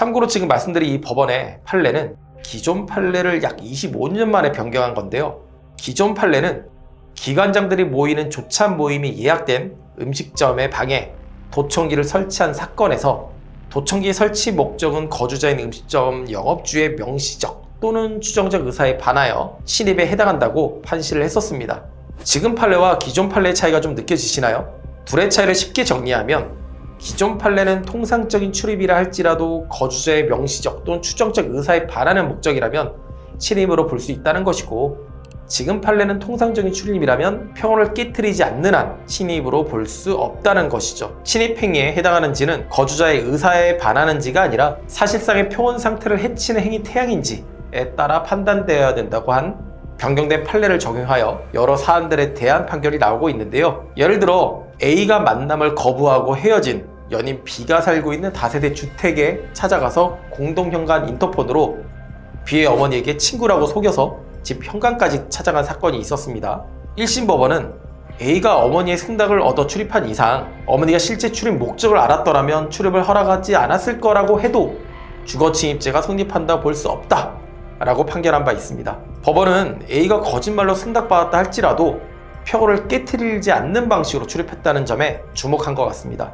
참고로 지금 말씀드린 이 법원의 판례는 기존 판례를 약 25년 만에 변경한 건데요. 기존 판례는 기관장들이 모이는 조찬 모임이 예약된 음식점의 방에 도청기를 설치한 사건에서 도청기 설치 목적은 거주자인 음식점 영업주의 명시적 또는 추정적 의사에 반하여 신입에 해당한다고 판시를 했었습니다. 지금 판례와 기존 판례의 차이가 좀 느껴지시나요? 둘의 차이를 쉽게 정리하면 기존 판례는 통상적인 출입이라 할지라도 거주자의 명시적 또는 추정적 의사에 반하는 목적이라면 신입으로 볼 수 있다는 것이고 지금 판례는 통상적인 출입이라면 평온을 깨뜨리지 않는 한 신입으로 볼 수 없다는 것이죠. 신입 행위에 해당하는지는 거주자의 의사에 반하는지가 아니라 사실상의 평온 상태를 해치는 행위 태양인지에 따라 판단되어야 된다고 한 변경된 판례를 적용하여 여러 사안들에 대한 판결이 나오고 있는데요. 예를 들어 A가 만남을 거부하고 헤어진 연인 B가 살고 있는 다세대 주택에 찾아가서 공동 현관 인터폰으로 B의 어머니에게 친구라고 속여서 집 현관까지 찾아간 사건이 있었습니다. 1심 법원은 A가 어머니의 승낙을 얻어 출입한 이상 어머니가 실제 출입 목적을 알았더라면 출입을 허락하지 않았을 거라고 해도 주거 침입죄가 성립한다 볼 수 없다 라고 판결한 바 있습니다. 법원은 A가 거짓말로 승낙받았다 할지라도 평온을 깨뜨리지 않는 방식으로 출입했다는 점에 주목한 것 같습니다.